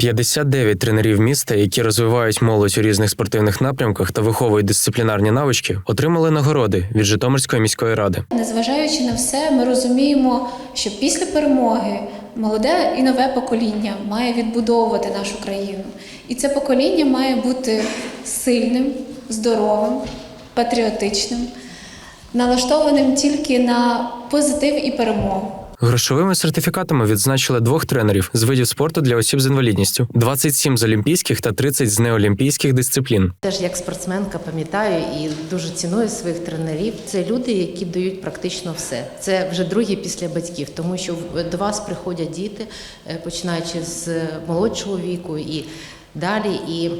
59 тренерів міста, які розвивають молодь у різних спортивних напрямках та виховують дисциплінарні навички, отримали нагороди від Житомирської міської ради. Незважаючи на все, ми розуміємо, що після перемоги молоде і нове покоління має відбудовувати нашу країну. І це покоління має бути сильним, здоровим, патріотичним, налаштованим тільки на позитив і перемогу. Грошовими сертифікатами відзначили двох тренерів з видів спорту для осіб з інвалідністю: 27 з олімпійських та 30 з неолімпійських дисциплін. Теж як спортсменка пам'ятаю і дуже ціную своїх тренерів. Це люди, які дають практично все. Це вже другі після батьків, тому що до вас приходять діти, е, починаючи з молодшого віку і далі. І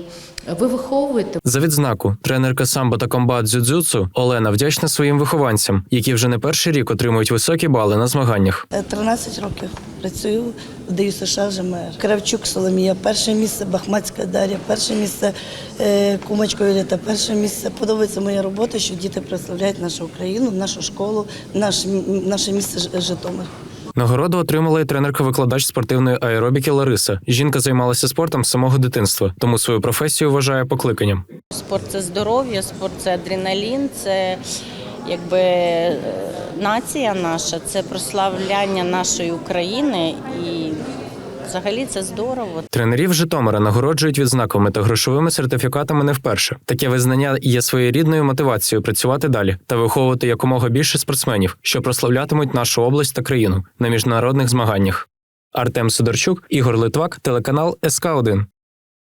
ви виховуєте. За відзнаку тренерка самбо та комбат дзюдзюцу Олена вдячна своїм вихованцям, які вже не перший рік отримують високі бали на змаганнях. Е, 13 років працюю в ДЮСШ США ЖМР. Кравчук Соломія, перше місце, Бахмацька Дар'я, перше місце е, Кумачко Юліта, перше місце. Подобається моя робота, що діти представляють нашу Україну, нашу школу, наш, наше місце Житомир. Нагороду отримала і тренерка-викладач спортивної аеробіки Лариса. Жінка займалася спортом з самого дитинства, тому свою професію вважає покликанням. Спорт це здоров'я, спорт це адреналін, це якби е, нація наша, це прославляння нашої України і взагалі це здорово. Тренерів Житомира нагороджують відзнаками та грошовими сертифікатами не вперше. Таке визнання є своєрідною мотивацією працювати далі та виховувати якомога більше спортсменів, що прославлятимуть нашу область та країну на міжнародних змаганнях. Артем Сидорчук, Ігор Литвак, телеканал СК 1